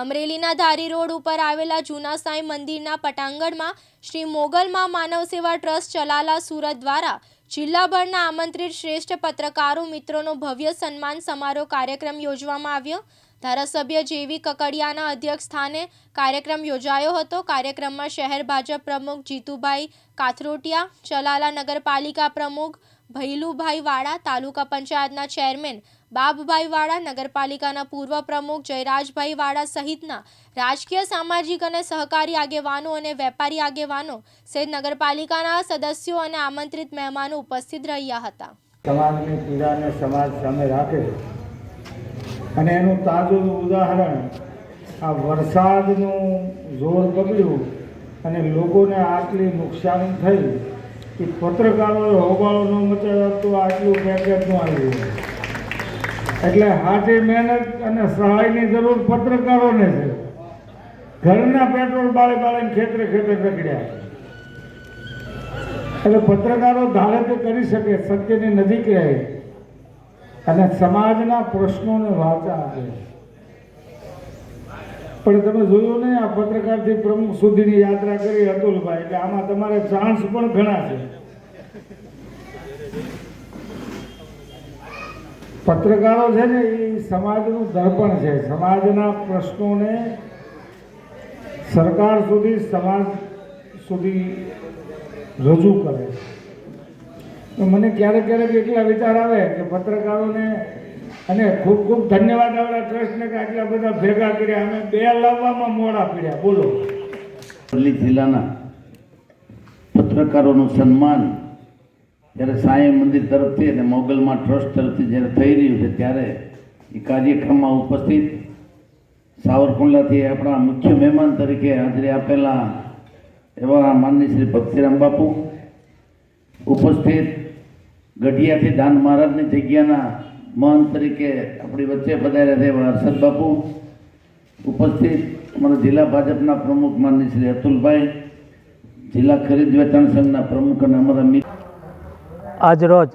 અમરેલીના ધારી રોડ ઉપર આવેલા જૂના સાંઈ મંદિરના પટાંગણમાં શ્રી મોગલમાં માનવ સેવા ટ્રસ્ટ ચલાલા સુરત દ્વારા જિલ્લાભરના આમંત્રિત શ્રેષ્ઠ પત્રકારો મિત્રોનો ભવ્ય સન્માન સમારોહ કાર્યક્રમ યોજવામાં આવ્યો. ધારાસભ્ય જેવી કકડિયાના અધ્યક્ષ સ્થાને કાર્યક્રમ યોજાયો હતો. કાર્યક્રમમાં શહેર ભાજપ પ્રમુખ જીતુભાઈ કાથરોટિયા, ચલાલા નગરપાલિકા પ્રમુખ ભૈલુભાઈ વાળા, તાલુકા પંચાયતના ચેરમેન બાબભાઈ વાળા નગરપાલિકાના પૂર્વ પ્રમુખ જયરાજભાઈ વાળા સહિતના રાજકીય, સામાજિક અને સહકારી આગેવાનો અને વેપારી આગેવાનો સહિત નગરપાલિકાના સદસ્યો અને આમંત્રિત મહેમાનો ઉપસ્થિત રહ્યા હતા. સમાજની પીડાને સમાજ સામે રાખે અને એનું તાજું ઉદાહરણ આ વરસાદનું જોર બગડ્યું અને લોકોને આટલી નુકસાન થઈ કે પત્રકારોએ હોબાળો ન મચાવ્યો તો આટલું પેકેજ ન આવ્યું. એટલે હાથી મહેનત અને સહાયની જરૂર પત્રકારોને છે. ઘરના પેટ્રોલ બાળી બાળીને ખેતરે ખેતરે રખડ્યા. એટલે પત્રકારો ધારે તે કરી શકે, સત્યની નજીક રહે. અને સમાજના પ્રશ્નોને વાચા આપે. પણ તમે જોયું ને આ પત્રકારથી પ્રમુખ સુધીની યાત્રા કરી અતુલભાઈ એટલે આમાં તમારે ચાન્સ પણ ઘણા છે. પત્રકારો છે ને, એ સમાજનું દર્પણ છે. સમાજના પ્રશ્નોને સરકાર સુધી, સમાજ સુધી રજૂ કરે તો મને ક્યારેક ક્યારેક એટલા વિચાર આવે કે પત્રકારોને, અને ખૂબ ખૂબ ધન્યવાદ આવડા ટ્રસ્ટને કે આટલા બધા ભેગા કર્યા. અમે બે લાવવામાં મોડા પડ્યા. બોલો. અરલી જિલ્લાના પત્રકારોનું સન્માન જ્યારે સાંઈ મંદિર તરફથી અને મોગલમાં ટ્રસ્ટ તરફથી જ્યારે થઈ રહ્યું છે, ત્યારે એ કાર્યક્રમમાં ઉપસ્થિત સાવરકુંડલાથી આપણા મુખ્ય મહેમાન તરીકે હાજરી આપેલા એવા માનની શ્રી ભક્તિરામ બાપુ, ઉપસ્થિત ગઢિયાથી દાન મહારાજની જગ્યાના મહંત તરીકે આપણી વચ્ચે પધાર્યા છે એવા હર્ષદ બાપુ, ઉપસ્થિત અમારા જિલ્લા ભાજપના પ્રમુખ માનની શ્રી અતુલભાઈ, જિલ્લા ખરીદ વેચાણ સંઘના પ્રમુખ અને અમારા મિત્ર આજરોજ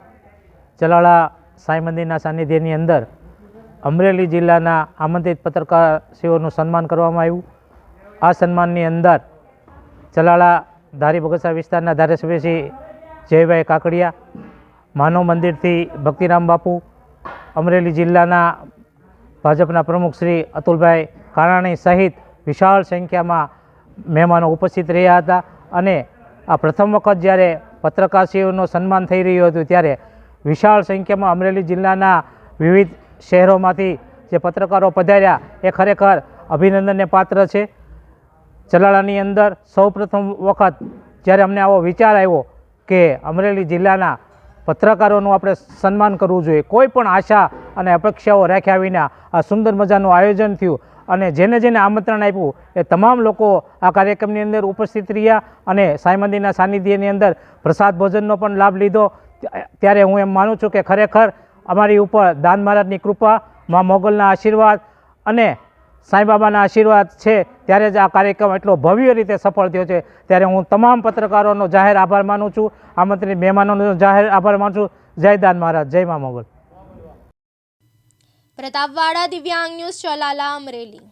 ચલાળા સાંઈ મંદિરના સાનિધ્યની અંદર અમરેલી જિલ્લાના આમંત્રિત પત્રકારશ્રીઓનું સન્માન કરવામાં આવ્યું. આ સન્માનની અંદર ચલાળા ધારી બગસરા વિસ્તારના ધારાસભ્ય શ્રી જયભાઈ કાકડિયા, માનવ મંદિરથી ભક્તિરામ બાપુ, અમરેલી જિલ્લાના ભાજપના પ્રમુખ શ્રી અતુલભાઈ કારાણી સહિત વિશાળ સંખ્યામાં મહેમાનો ઉપસ્થિત રહ્યા હતા અને આ પ્રથમ વખત જ્યારે પત્રકારશ્રીઓનું સન્માન થઈ રહ્યું હતું ત્યારે વિશાળ સંખ્યામાં અમરેલી જિલ્લાના વિવિધ શહેરોમાંથી જે પત્રકારો પધાર્યા, એ ખરેખર અભિનંદનને પાત્ર છે. ચલાળાની અંદર સૌપ્રથમ વખત જ્યારે અમને આવો વિચાર આવ્યો કે અમરેલી જિલ્લાના પત્રકારોનું આપણે સન્માન કરવું જોઈએ, કોઈ પણ આશા અને અપેક્ષાઓ રાખ્યા વિના આ સુંદર મજાનું આયોજન થયું. અને જેને જેને આમંત્રણ આપ્યું, એ તમામ લોકો આ કાર્યક્રમની અંદર ઉપસ્થિત રહ્યા અને સાંઈ મંદિરના સાનિધ્યની અંદર પ્રસાદ ભોજનનો પણ લાભ લીધો. ત્યારે હું એમ માનું છું કે ખરેખર અમારી ઉપર દાન મહારાજની કૃપા, મા મોગલના આશીર્વાદ અને સાંઈબાબાના આશીર્વાદ છે. ત્યારે જ આ કાર્યક્રમ એટલો ભવ્ય રીતે સફળ થયો છે. ત્યારે હું તમામ પત્રકારોનો જાહેર આભાર માનું છું. આમંત્રિત મહેમાનોનો જાહેર આભાર માનું છું. જય દાન મહારાજ, જય મા મોગલ. પ્રતાપવાડા દિવ્યાંગ ન્યૂઝ ચલાલા અમરેલી.